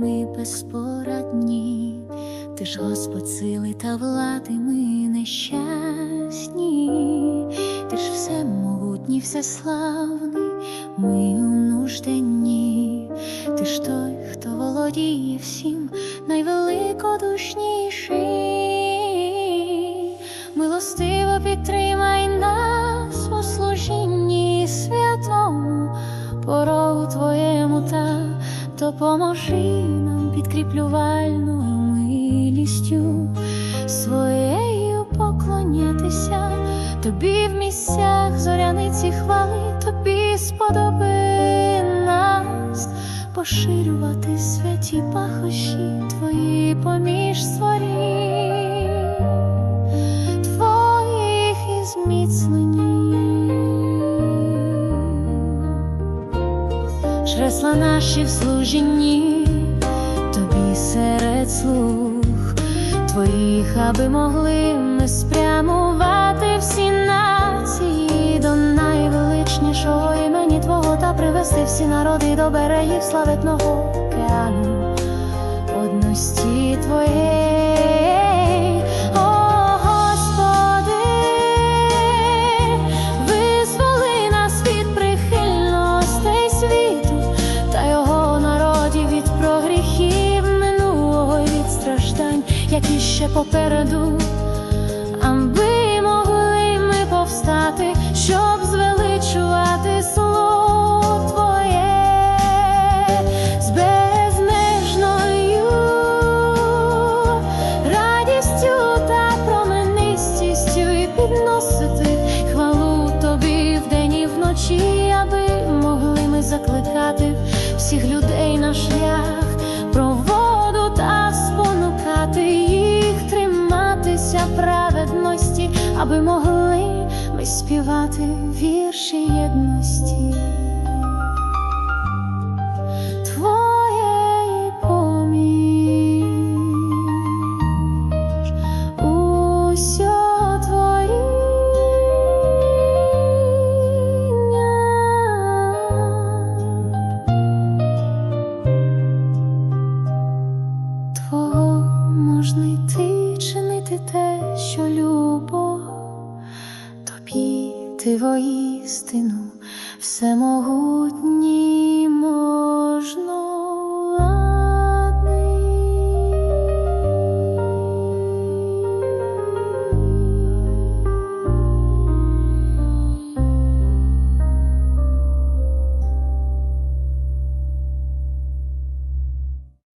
ми безпорадні, ти ж Господь сили та влади ми нещасні, ти ж всемогутній, всеславний, ми у нужденні, ти ж той, хто володіє всім, найвеликодушніший, милостиво підтримай нас у служінні святому, порогу твоєму та допоможи нам підкріплювальною милістю своєю поклонятися, тобі в місцях зоряниці хвали, тобі сподоби нас поширювати святі пахощі твої поміж створінь твоїх і зміцнені. Жресла наші в служінні, тобі серед слух твоїх, аби могли ми спрямувати всі нації до найвеличнішого імені Твого та привести всі народи до берегів славетного океану. Одності Твоєї, się po perdut аби могли ми співати вірші єдності. Можна йти, чинити те, що любов, ти воістину всемогутній.